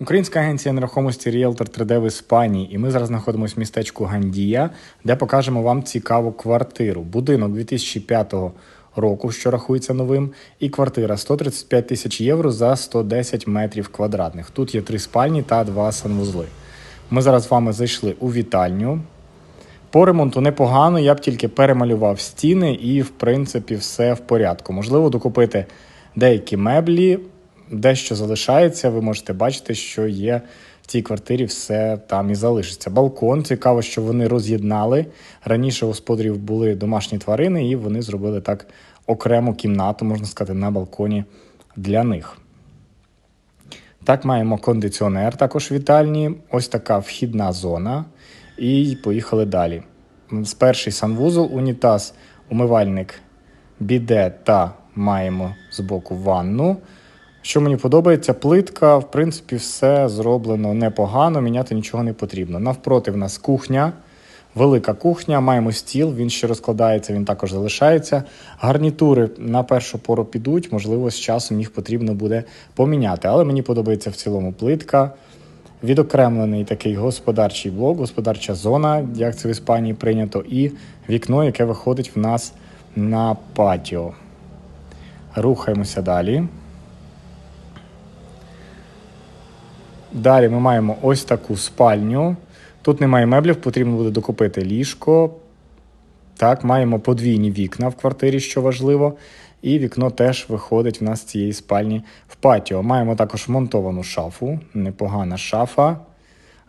Українська агенція нерухомості Realtor 3D в Іспанії, і ми зараз знаходимося в містечку Гандія, де покажемо вам цікаву квартиру. Будинок 2005 року, що рахується новим, і квартира 135 тисяч євро за 110 метрів квадратних. Тут є три спальні та два санвузли. Ми зараз з вами зайшли у вітальню. По ремонту непогано, я б тільки перемалював стіни і, в принципі, все в порядку. Можливо, докупити деякі меблі, дещо залишається. Ви можете бачити, що є в цій квартирі все там і залишиться. Балкон цікаво, що вони роз'єднали. Раніше у господарів були домашні тварини, і вони зробили так окрему кімнату, можна сказати, на балконі для них. Так, маємо кондиціонер також в вітальні. Ось така вхідна зона. І поїхали далі. З перший санвузол, унітаз, умивальник, біде та маємо збоку ванну. Що мені подобається, плитка, в принципі, все зроблено непогано, міняти нічого не потрібно. Навпроти в нас кухня, велика кухня, маємо стіл, він ще розкладається, він також залишається. Гарнітури на першу пору підуть, можливо, з часом їх потрібно буде поміняти. Але мені подобається в цілому плитка. Відокремлений такий господарчий блок, господарча зона, як це в Іспанії прийнято, і вікно, яке виходить в нас на патіо. Рухаємося далі. Далі ми маємо ось таку спальню. Тут немає меблів, потрібно буде докупити ліжко. Так, маємо подвійні вікна в квартирі, що важливо. І вікно теж виходить в нас з цієї спальні в патіо. Маємо також вмонтовану шафу, непогана шафа.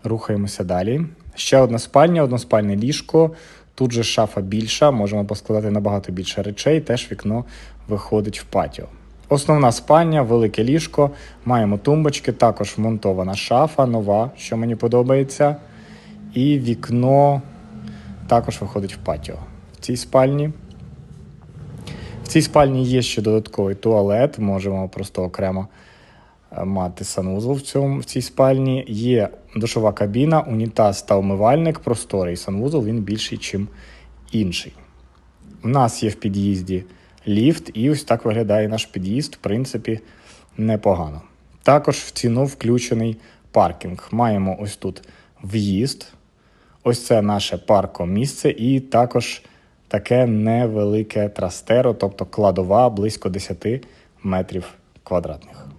Рухаємося далі. Ще одна спальня, односпальне ліжко. Тут же шафа більша, можемо поскладати набагато більше речей, теж вікно виходить в патіо. Основна спальня, велике ліжко, маємо тумбочки, також вмонтована шафа, нова, що мені подобається. І вікно також виходить в патіо. В цій спальні. В цій спальні є ще додатковий туалет, можемо просто окремо е, мати санузел в, цьому, в цій спальні. Є душова кабіна, унітаз та умивальник, просторий санвузол, він більший, ніж інший. У нас є в під'їзді ліфт, і ось так виглядає наш під'їзд, в принципі, непогано. Також в ціну включений паркінг. Маємо ось тут в'їзд. Ось це наше паркомісце, і також таке невелике трастеро, тобто кладова близько 10 метрів квадратних.